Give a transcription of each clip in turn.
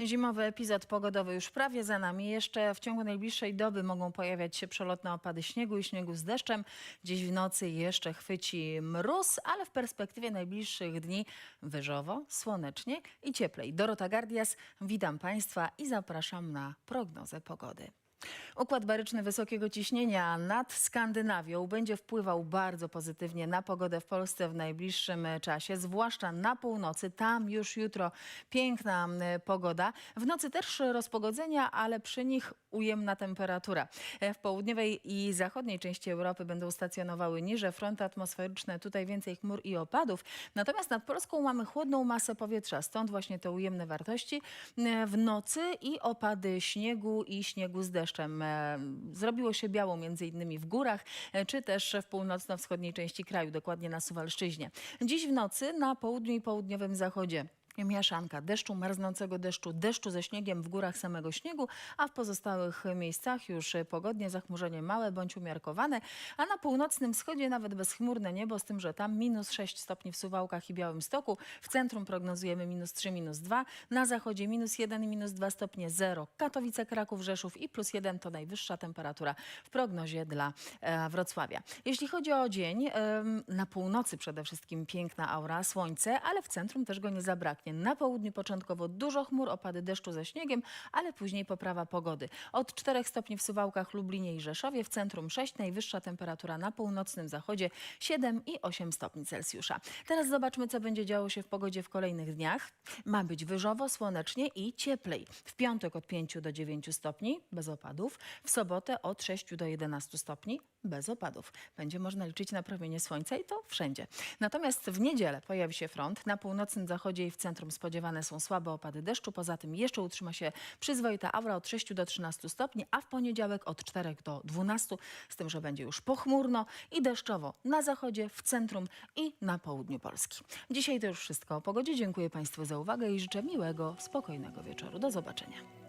Zimowy epizod pogodowy już prawie za nami. Jeszcze w ciągu najbliższej doby mogą pojawiać się przelotne opady śniegu i śniegu z deszczem. Dziś w nocy jeszcze chwyci mróz, ale w perspektywie najbliższych dni wyżowo, słonecznie i cieplej. Dorota Gardias, witam Państwa i zapraszam na prognozę pogody. Układ baryczny wysokiego ciśnienia nad Skandynawią będzie wpływał bardzo pozytywnie na pogodę w Polsce w najbliższym czasie, zwłaszcza na północy. Tam już jutro piękna pogoda. W nocy też rozpogodzenia, ale przy nich ujemna temperatura. E, W południowej i zachodniej części Europy będą stacjonowały niże fronty atmosferyczne, tutaj więcej chmur i opadów. Natomiast nad Polską mamy chłodną masę powietrza, stąd właśnie te ujemne wartości w nocy i opady śniegu i śniegu z deszczem. E, Zrobiło się biało między innymi w górach, e, czy też w północno-wschodniej części kraju, dokładnie na Suwalszczyźnie. Dziś w nocy na południu i południowym zachodzie Mieszanka deszczu, marznącego deszczu, deszczu ze śniegiem w górach samego śniegu, a w pozostałych miejscach już pogodnie, zachmurzenie małe bądź umiarkowane, a na północnym wschodzie nawet bezchmurne niebo, z tym, że tam minus 6 stopni w Suwałkach i Białymstoku, w centrum prognozujemy minus 3, minus 2, na zachodzie minus 1 i minus 2 stopnie 0, Katowice, Kraków, Rzeszów i plus 1 to najwyższa temperatura w prognozie dla e, Wrocławia. Jeśli chodzi o dzień, na północy przede wszystkim piękna aura, słońce, ale w centrum też go nie zabraknie. Na południu początkowo dużo chmur, opady deszczu ze śniegiem, ale później poprawa pogody. Od 4 stopni w Suwałkach, Lublinie i Rzeszowie, w centrum 6, najwyższa temperatura na północnym zachodzie 7 i 8 stopni Celsjusza. Teraz zobaczmy, co będzie działo się w pogodzie w kolejnych dniach. Ma być wyżowo, słonecznie i cieplej. W piątek od 5 do 9 stopni, bez opadów. W sobotę od 6 do 11 stopni, bez opadów. Będzie można liczyć na promienie słońca i to wszędzie. Natomiast w niedzielę pojawi się front. Na północnym zachodzie i w centrum spodziewane są słabe opady deszczu. Poza tym jeszcze utrzyma się przyzwoita aura od 6 do 13 stopni, a w poniedziałek od 4 do 12, z tym, że będzie już pochmurno i deszczowo na zachodzie, w centrum i na południu Polski. Dzisiaj to już wszystko o pogodzie. Dziękuję Państwu za uwagę i życzę miłego, spokojnego wieczoru. Do zobaczenia.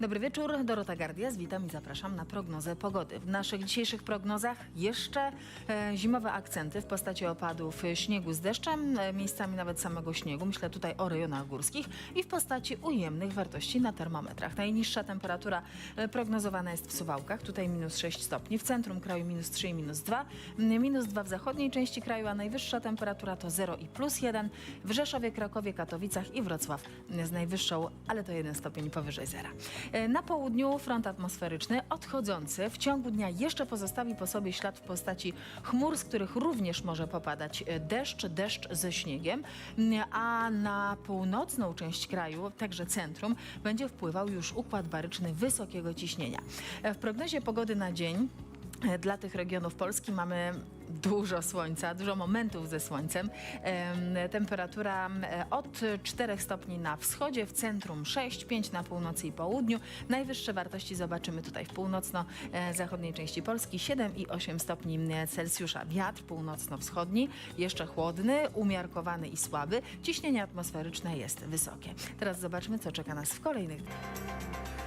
Dobry wieczór, Dorota Gardias, witam i zapraszam na prognozę pogody. W naszych dzisiejszych prognozach jeszcze e, zimowe akcenty w postaci opadów śniegu z deszczem, e, miejscami nawet samego śniegu, myślę tutaj o rejonach górskich i w postaci ujemnych wartości na termometrach. Najniższa temperatura e, prognozowana jest w Suwałkach, tutaj minus 6 stopni, w centrum kraju minus 3 i minus 2, m, minus 2 w zachodniej części kraju, a najwyższa temperatura to 0 i plus 1 w Rzeszowie, Krakowie, Katowicach i Wrocław z najwyższą, ale to 1 stopień powyżej zera. E, Na południu front atmosferyczny odchodzący w ciągu dnia jeszcze pozostawi po sobie ślad w postaci chmur, z których również może popadać e, deszcz, deszcz ze śniegiem, m, a na północną część kraju, także centrum, będzie wpływał już układ baryczny wysokiego ciśnienia. E, W prognozie pogody na dzień Dla tych regionów Polski mamy dużo słońca, dużo momentów ze słońcem. Em, Temperatura e, od 4 stopni na wschodzie, w centrum 6, 5 na północy i południu. Najwyższe wartości zobaczymy tutaj w północno-zachodniej części Polski 7 i 8 stopni e, Celsjusza. Wiatr północno-wschodni, jeszcze chłodny, umiarkowany i słaby. Ciśnienie atmosferyczne jest wysokie. Teraz zobaczmy, co czeka nas w kolejnych dniach.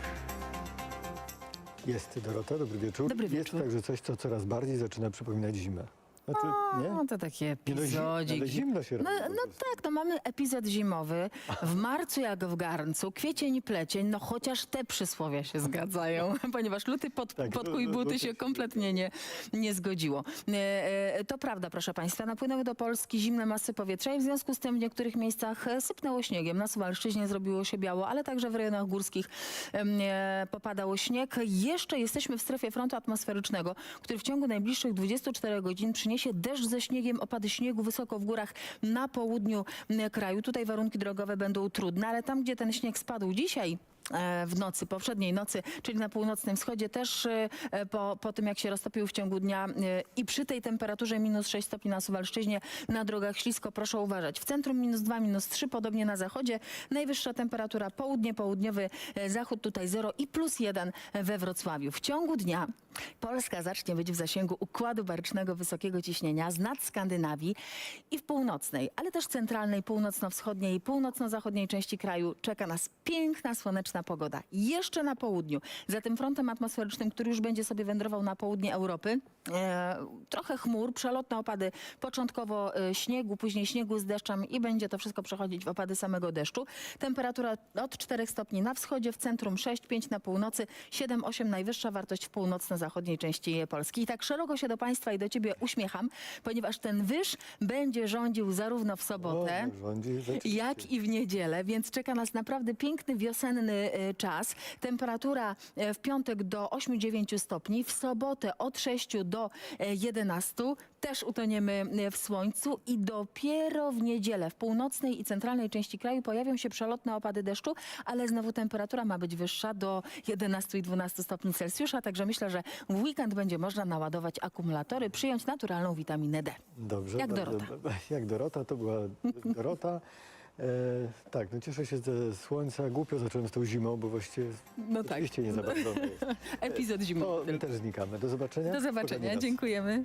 Jest Dorota, dobry wieczór. Dobry Jest wieczór. także coś, co coraz bardziej zaczyna przypominać zimę. Znaczy, nie? No to taki Nie, no, zim- ale zimno się robi No, no tak, no mamy epizod zimowy. W marcu jak w garncu, kwiecień i plecień, no chociaż te przysłowia się zgadzają, ponieważ luty pod, Tak, pod lu- kuj lu- buty się się- kompletnie nie, nie zgodziło. E, e, To prawda, proszę Państwa, napłynęły do Polski zimne masy powietrza i w związku z tym w niektórych miejscach e, sypnęło śniegiem. Na Suwalszczyźnie zrobiło się biało, ale także w rejonach górskich em, e, popadało śnieg. Jeszcze jesteśmy w strefie frontu atmosferycznego, który w ciągu najbliższych 24 godzin przyniesie deszcz ze śniegiem, opady śniegu wysoko w górach na południu kraju. Tutaj warunki drogowe będą trudne, ale tam, gdzie ten śnieg spadł dzisiaj, w nocy, poprzedniej nocy, czyli na północnym wschodzie też e, e, po, po tym jak się roztopił w ciągu dnia e, i przy tej temperaturze minus 6 stopni na Suwalszczyźnie na drogach ślisko proszę uważać. W centrum minus 2, minus 3, podobnie na zachodzie. Najwyższa temperatura południe, południowy e, zachód tutaj 0 i plus 1 we Wrocławiu. W ciągu dnia Polska zacznie być w zasięgu układu barycznego wysokiego ciśnienia z nad Skandynawii i w północnej, ale też centralnej, północno-wschodniej i północno-zachodniej części kraju czeka nas piękna, słoneczna mocna pogoda. Jeszcze na południu, za tym frontem atmosferycznym, który już będzie sobie wędrował na południe Europy, e, trochę chmur, przelotne opady, początkowo e, śniegu, później śniegu z deszczem i będzie to wszystko przechodzić w opady samego deszczu. Temperatura od 4 stopni na wschodzie, w centrum 6-5 na północy, 7-8 najwyższa wartość w północno-zachodniej części Polski. I tak szeroko się do Państwa i do Ciebie uśmiecham, ponieważ ten wyż będzie rządził zarówno w sobotę, O, rządzi, jak i w niedzielę, więc czeka nas naprawdę piękny wiosenny czas. Temperatura e, w piątek do 8-9 stopni, w sobotę od 6 do e, 11. Też utoniemy e, w słońcu i dopiero w niedzielę w północnej i centralnej części kraju pojawią się przelotne opady deszczu, ale znowu temperatura ma być wyższa do 11 i 12 stopni Celsjusza, także myślę, że w weekend będzie można naładować akumulatory, przyjąć naturalną witaminę D. Dobrze. Jak Dorota. Jak Dorota, to była Dorota. E, tak, no cieszę się ze słońca. Głupio zacząłem z tą zimą, bo właściwie No tak, rzeczywiście nie za bardzo jest. epizod To zimowy. my też znikamy. Do zobaczenia. Do Spokojnej zobaczenia, nocy. dziękujemy.